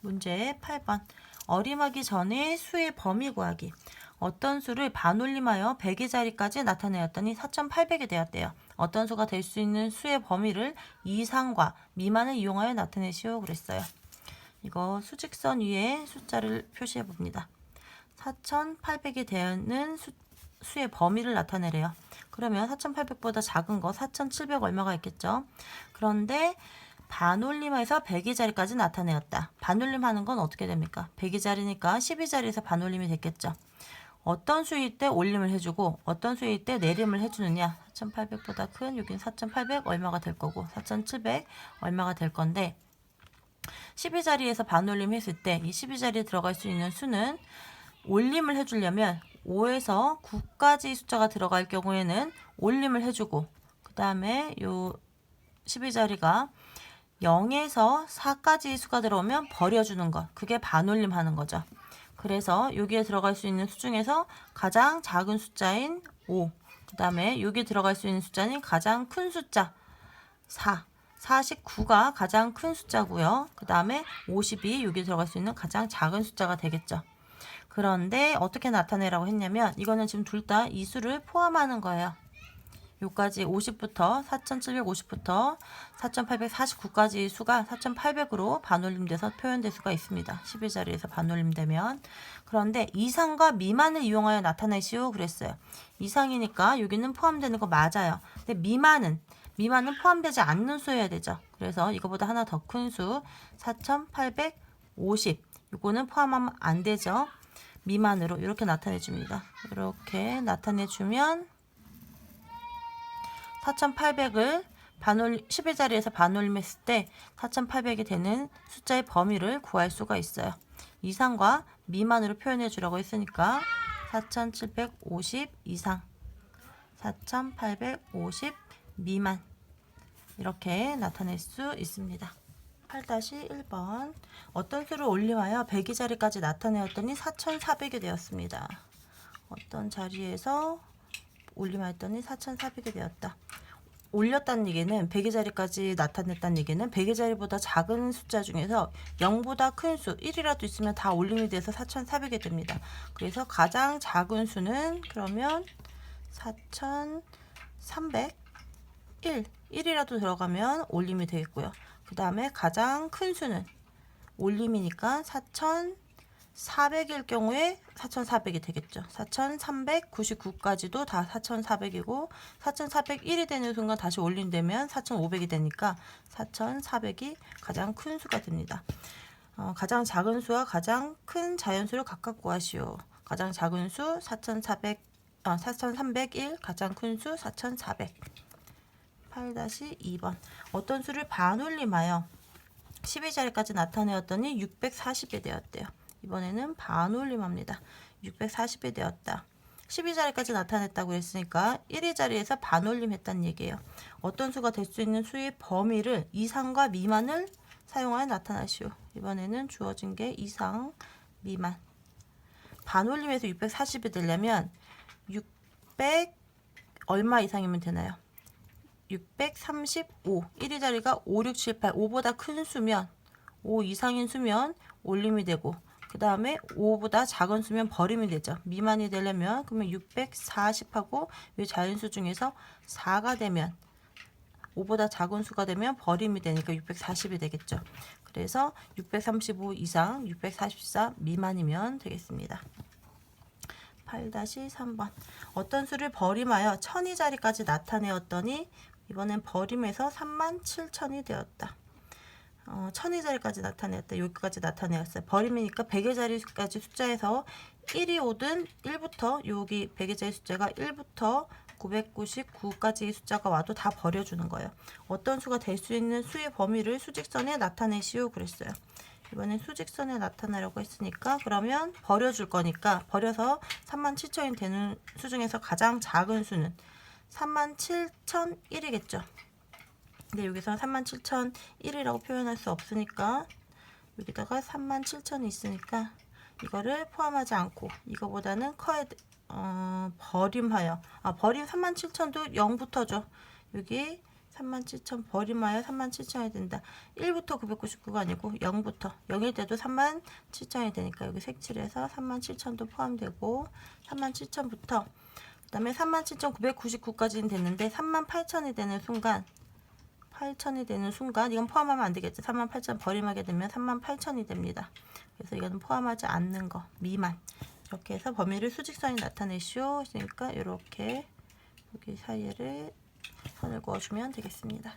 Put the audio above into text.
문제 8번. 어림하기 전에 수의 범위 구하기. 어떤 수를 반올림하여 100의 자리까지 나타내었더니 4,800이 되었대요. 어떤 수가 될 수 있는 수의 범위를 이상과 미만을 이용하여 나타내시오 그랬어요. 이거 수직선 위에 숫자를 표시해 봅니다. 4,800이 되는 수, 수의 범위를 나타내래요. 그러면 4,800보다 작은 거 4,700 얼마가 있겠죠? 그런데 반올림해서 100의 자리까지 나타내었다. 반올림 하는 건 어떻게 됩니까? 100의 자리니까 10의 자리에서 반올림이 됐겠죠. 어떤 수일 때 올림을 해주고 어떤 수일 때 내림을 해주느냐 4,800보다 큰 여긴 4,800 얼마가 될 거고 4,700 얼마가 될 건데 10의 자리에서 반올림 했을 때 이 10의 자리에 들어갈 수 있는 수는 올림을 해주려면 5에서 9까지 숫자가 들어갈 경우에는 올림을 해주고 그 다음에 요 10의 자리가 0에서 4까지 수가 들어오면 버려주는 것 그게 반올림 하는 거죠. 그래서 여기에 들어갈 수 있는 수 중에서 가장 작은 숫자인 5, 그 다음에 여기에 들어갈 수 있는 숫자는 가장 큰 숫자 4, 49가 가장 큰 숫자고요. 그 다음에 50이 여기에 들어갈 수 있는 가장 작은 숫자가 되겠죠. 그런데 어떻게 나타내라고 했냐면 이거는 지금 둘 다 이 수를 포함하는 거예요. 요까지 50부터 4750부터 4849까지 수가 4800으로 반올림돼서 표현될 수가 있습니다. 10의 자리에서 반올림되면 그런데 이상과 미만을 이용하여 나타내시오 그랬어요. 이상이니까 여기는 포함되는 거 맞아요. 근데 미만은 미만은 포함되지 않는 수여야 되죠. 그래서 이거보다 하나 더 큰 수 4850 이거는 포함하면 안 되죠. 미만으로 이렇게 나타내 줍니다. 이렇게 나타내 주면 4,800을 반올 10의 자리에서 반올림했을 때 4,800이 되는 숫자의 범위를 구할 수가 있어요. 이상과 미만으로 표현해 주라고 했으니까 4,750 이상, 4,850 미만 이렇게 나타낼 수 있습니다. 8-1번 어떤 수를 올림하여 100의 자리까지 나타내었더니 4,400이 되었습니다. 어떤 자리에서 올림하였더니 4,400이 되었다. 올렸다는 얘기는 100의 자리까지 나타냈다는 얘기는 100의 자리보다 작은 숫자 중에서 0보다 큰 수, 1이라도 있으면 다 올림이 돼서 4,400이 됩니다. 그래서 가장 작은 수는 그러면 4,300, 1, 1이라도 들어가면 올림이 되겠고요. 그 다음에 가장 큰 수는 올림이니까 4,400일 경우에 4,400이 되겠죠. 4,399까지도 다 4,400이고 4,401이 되는 순간 다시 올림되면 4,500이 되니까 4,400이 가장 큰 수가 됩니다. 어, 가장 작은 수와 가장 큰 자연수를 각각 구하시오. 가장 작은 수 4,400, 아, 4,301, 가장 큰 수 4,400. 8-2번 어떤 수를 반올림하여 10의 자리까지 나타내었더니 640이 되었대요. 이번에는 반올림합니다. 640이 되었다. 10의 자리까지 나타냈다고 했으니까 1의 자리에서 반올림 했다는 얘기예요. 어떤 수가 될 수 있는 수의 범위를 이상과 미만을 사용하여 나타나시오. 이번에는 주어진 게 이상, 미만. 반올림에서 640이 되려면 600 얼마 이상이면 되나요? 635 1위 자리가 5, 6, 7, 8 5보다 큰 수면 5 이상인 수면 올림이 되고 그 다음에 5보다 작은 수면 버림이 되죠. 미만이 되려면 그러면 640하고 이 자연수 중에서 4가 되면 5보다 작은 수가 되면 버림이 되니까 640이 되겠죠. 그래서 635 이상 644 미만이면 되겠습니다. 8-3번 어떤 수를 버림하여 천이 자리까지 나타내었더니 이번엔 버림에서 3만 7천이 되었다. 어, 천의 자리까지 나타내었다. 여기까지 나타내었어요. 버림이니까 100의 자리까지 숫자에서 1이 오든 1부터 여기 100의 자리 숫자가 1부터 999까지의 숫자가 와도 다 버려주는 거예요. 어떤 수가 될 수 있는 수의 범위를 수직선에 나타내시오 그랬어요. 이번엔 수직선에 나타내려고 했으니까 그러면 버려줄 거니까 버려서 37,000이 되는 수 중에서 가장 작은 수는 37,001이겠죠. 근데 여기서 37,001이라고 표현할 수 없으니까 여기다가 37,000이 있으니까 이거를 포함하지 않고 이거보다는 커야 돼. 어, 버림하여 아 버림 37,000도 0부터죠. 여기 37,000 버림하여 37,000이 된다. 1부터 999가 아니고 0부터 0일 때도 37,000이 되니까 여기 색칠해서 37,000도 포함되고 37,000부터 그 다음에 37,999까지는 됐는데 38,000이 되는 순간 8,000이 되는 순간 이건 포함하면 안 되겠죠. 38,000 버림하게 되면 38,000이 됩니다. 그래서 이거는 포함하지 않는 거 미만 이렇게 해서 범위를 수직선이 나타내시오. 그러니까 이렇게 여기 사이를 선을 그어주면 되겠습니다.